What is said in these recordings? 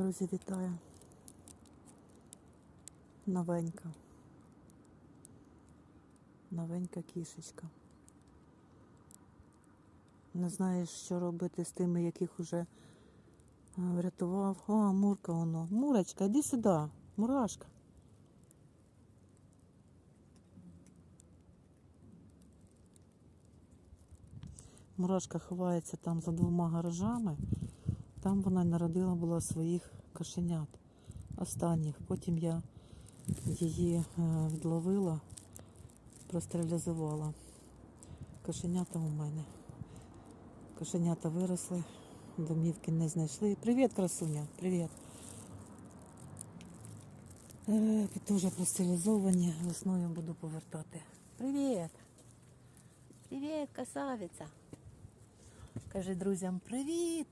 Друзі, вітаю. Новенька. Новенька кішечка. Не знаєш, що робити з тими, яких уже е, врятував. О, Мурка воно. Мурочка, йди сюди. Мурашка. Мурашка ховається там за двома гаражами. Там вона народила була своїх кошенят останніх. Потім я її е, відловила, простерилізувала. Кошенята у мене. Кошенята виросли, домівки не знайшли. Привіт, красуня, привіт. Е, Дуже простерилізовані, весною буду повертати. Привіт! Привіт, красавиця! Кажи друзям привіт!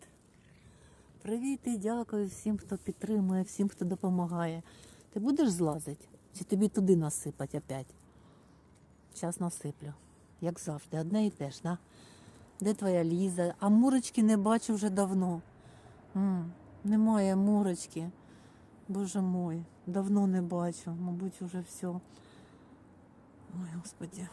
Привіт і дякую всім, хто підтримує, всім, хто допомагає. Ти будеш злазити? Чи тобі туди насипать опять? Зараз насиплю. Як завжди, одне і те ж? Де твоя Ліза? А мурочки не бачу вже давно. м немає мурочки. Боже мой, давно не бачу, мабуть, вже все. Ой, господи.